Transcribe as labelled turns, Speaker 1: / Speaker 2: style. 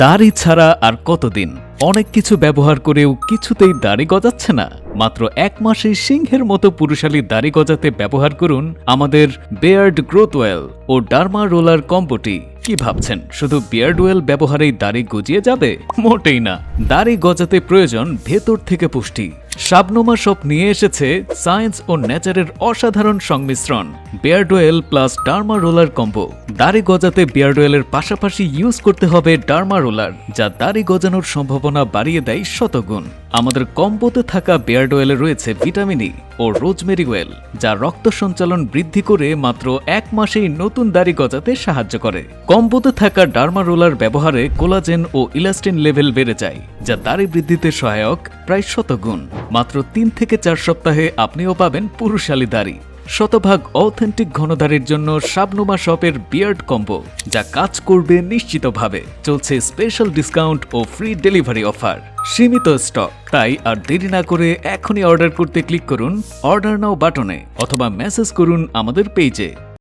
Speaker 1: দাড়ি ছাড়া আর কতদিন? অনেক কিছু ব্যবহার করেও কিছুতেই দাড়ি গজাচ্ছে না। মাত্র এক মাসে সিংহের মতো পুরুষালী দাড়ি গজাতে ব্যবহার করুন আমাদের বেয়ার্ড গ্রোথ ওয়েল ও ডার্মা রোলার কম্বোটি কি ভাবছেন? শুধু বিয়ার্ড ওয়েল ব্যবহারেই দাড়ি গজিয়ে যাবে? মোটেই না। দাড়ি গজাতে প্রয়োজন ভেতর থেকে পুষ্টি। শাবনুমা সব নিয়ে এসেছে সায়েন্স ও নেচারের অসাধারণ সংমিশ্রণ। Beard oil plus derma roller combo দাড়ি গজাতে বিয়ার্ডওয়েলের পাশাপাশি ইউজ করতে হবে ডার্মা রোলার যা দাড়ি গজানোর সম্ভাবনা বাড়িয়ে দেয় শতগুণ। আমাদের কম্বোতে থাকা বিয়ার্ড অয়েলে রয়েছে ভিটামিন ই ও রোজমেরি ওয়েল যা রক্ত সঞ্চালন বৃদ্ধি করে মাত্র এক মাসেই নতুন দাড়ি গজাতে সাহায্য করে। কম্বোতে থাকা ডার্মা রোলার ব্যবহারে কোলাজেন ও ইলাস্টিন লেভেল বেড়ে যায়, যা দাড়ি বৃদ্ধিতে সহায়ক, প্রায় শতগুণ। মাত্র তিন থেকে চার সপ্তাহে আপনিও পাবেন পুরুষালী দাড়ি। শতভাগ অথেন্টিক ঘনদারির জন্য শাবনুমা শপের বিয়ার্ড কম্বো, যা কাজ করবে নিশ্চিতভাবে। চলছে স্পেশাল ডিসকাউন্ট ও ফ্রি ডেলিভারি অফার সীমিত স্টক তাই আর দেরি না করে এখনই অর্ডার করতে ক্লিক করুন অর্ডার নাও বাটনে অথবা মেসেজ করুন আমাদের পেজে